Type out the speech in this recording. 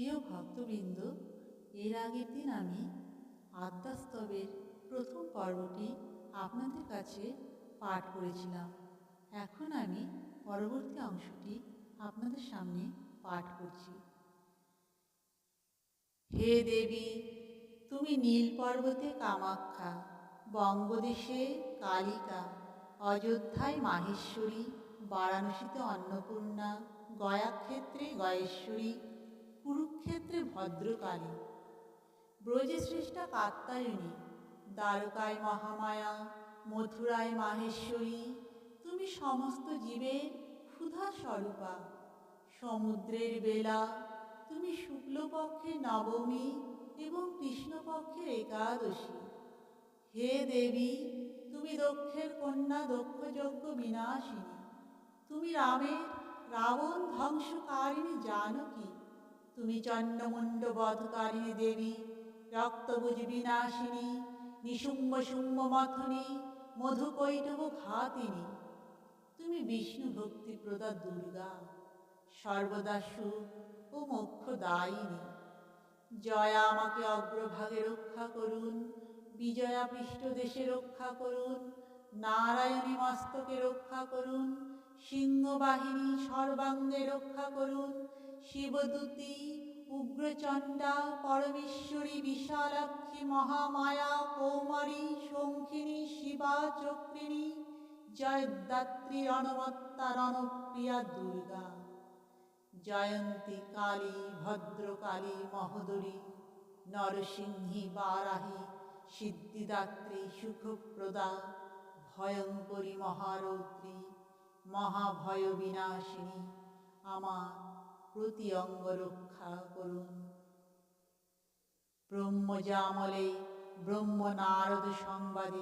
প্রিয় ভক্তবৃন্দ, এর আগের দিন আমি আদ্যাস্তবের প্রথম পর্বটি আপনাদের কাছে পাঠ করেছিলাম। এখন আমি পরবর্তী অংশটি আপনাদের সামনে পাঠ করছি। হে দেবী, তুমি নীল পর্বতে কামাখ্যা, বঙ্গদেশে কালিকা, অযোধ্যায় মাহেশ্বরী, বারাণসীতে অন্নপূর্ণা, গয়াক্ষেত্রে গয়েশ্বরী কুরুক্ষেত্রে ভদ্রকালী। ব্রজে শ্রেষ্ঠা কাত্তায়নী, দ্বারকায় মহামায়া, মথুরায় মাহেশ্বরী, তুমি সমস্ত জীবের ক্ষুধা স্বরূপা। সমুদ্রের বেলা, তুমি শুক্লপক্ষের নবমী এবং কৃষ্ণপক্ষের একাদশী। হে দেবী, তুমি দক্ষের কন্যা দক্ষযজ্ঞ বিনাশিনী। তুমি রামের রাবণ ধ্বংসকারিণী জানকী। তুমি চন্ডমুণ্ড বধকারিণী দেবী রক্তভুজ বিনাশিনী, নিশুম্ব শুম্ব মথনী, মধুকৈটব ঘাতিনী তুমি বিষ্ণু ভক্তি প্রদা দুর্গা, সর্বদা সুখ ও মোক্ষ দায়িনী। জয়া আমাকে অগ্রভাগে রক্ষা করুন, বিজয়া পৃষ্ঠদেশে রক্ষা করুন, নারায়ণী মস্তকে রক্ষা করুন, সিংহবাহিনী সর্বাঙ্গে রক্ষা করুন শিবদূতী, উগ্রচণ্ডা, পরমেশ্বরী, বিশালাক্ষী, মহামায়া, কৌমারী, শঙ্খিনী, শিবা, চক্রিণী, জয়দাত্রী রণমত্তা রণপ্রিয়া, দুর্গা। জয়ন্তী, কালী, ভদ্রকালী, মহোদরী, নরসিংহী, বারাহী, সিদ্ধিদাত্রী, সুখপ্রদা, ভয়ঙ্করী, মহারৌদ্রী মহাভয় বিনাশিনী আমার প্রতি অঙ্গ রক্ষা করুন। ব্রহ্মজামলে ব্রহ্ম নারদ সংবাদে